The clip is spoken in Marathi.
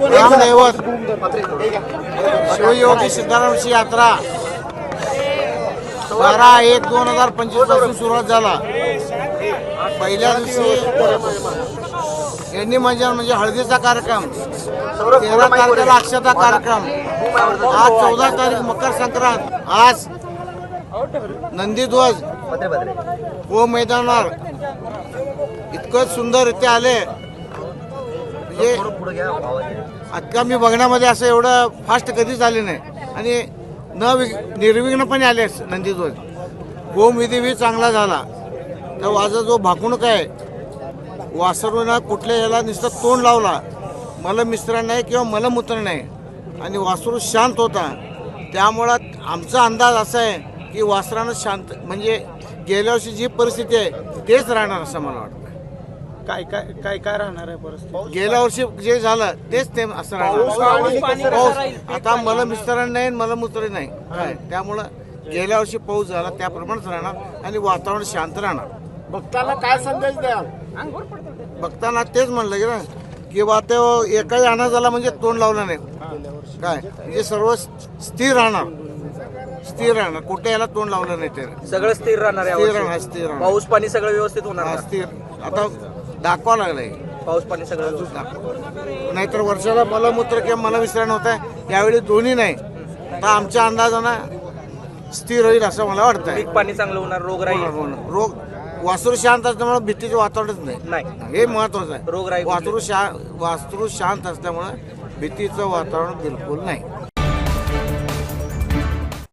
ग्रामदैवत शिवयोगी सिद्धारामची यात्रा. बारा एक दोन हजार पंचवीसपासून सुरुवात झाला. पहिल्या दिवशी यांनी म्हणजे म्हणजे हळदीचा कार्यक्रम तेरा तारखेला अक्षता कार्यक्रम आज चौदा तारीख मकर संक्रांत. आज नंदीध्वज हो मैदानावर इतकं सुंदर इथे आले. म्हणजे आता मी बघण्यामध्ये असं एवढं फास्ट कधीच आले नाही. आणि न वि निर्विघ्नपणे आले नंदीध्वज. गोमविधी बी चांगला झाला. तर माझा जो भाकुणक आहे वासरूनं कुठल्या ह्याला नुसतं तोंड लावला. मलमिश्रण नाही किंवा मलमूत्र नाही. आणि वासरू शांत होता. त्यामुळं आमचा अंदाज असा आहे की वासरानं शांत म्हणजे गेल्या वर्षी जी परिस्थिती आहे तेच राहणार असं मला वाटतं. काय काय काय काय राहणार आहे परिस्थिती? गेल्या वर्षी जे झालं तेच ते असं राहणार. पाऊस आता मला मिस्टरांना नाही मला मुत्र नाही. काय? त्यामुळं गेल्या वर्षी पाऊस झाला त्याप्रमाणेच राहणार आणि वातावरण शांत राहणार. भक्तांना काय संदेश द्या बघताना तेच म्हणलं की ना की बा ते एकाही आणा झाला म्हणजे तोंड लावलं नाही. काय? म्हणजे सर्व स्थिर राहणार. स्थिर राहणार. कुठे याला तोंड लावलं नाही ते. सगळं स्थिर राहणार आहे स्थिर. राहणार स्थिर राहणार. पाऊस पाणी सगळं व्यवस्थित होणार ना? स्थिर. आता दाखवा लागलंय. पाऊस पाणी सगळं व्यवस्थित. नाहीतर वर्षाला मलमूत्र किंवा मला विसरण होत आहे यावेळी दोन्ही नाही. तर आमच्या अंदाजानं स्थिर होईल असं मला वाटतंय. पीक पाणी चांगलं होणार रोग राहील ना. रोग वासरू शांत असल्यामुळे भीतीचं वातावरणच नाही. नाही. हे महत्वाचं आहे. रोगराई वासरू शा वासरू शांत असल्यामुळे भीतीचं वातावरण बिलकुल नाही.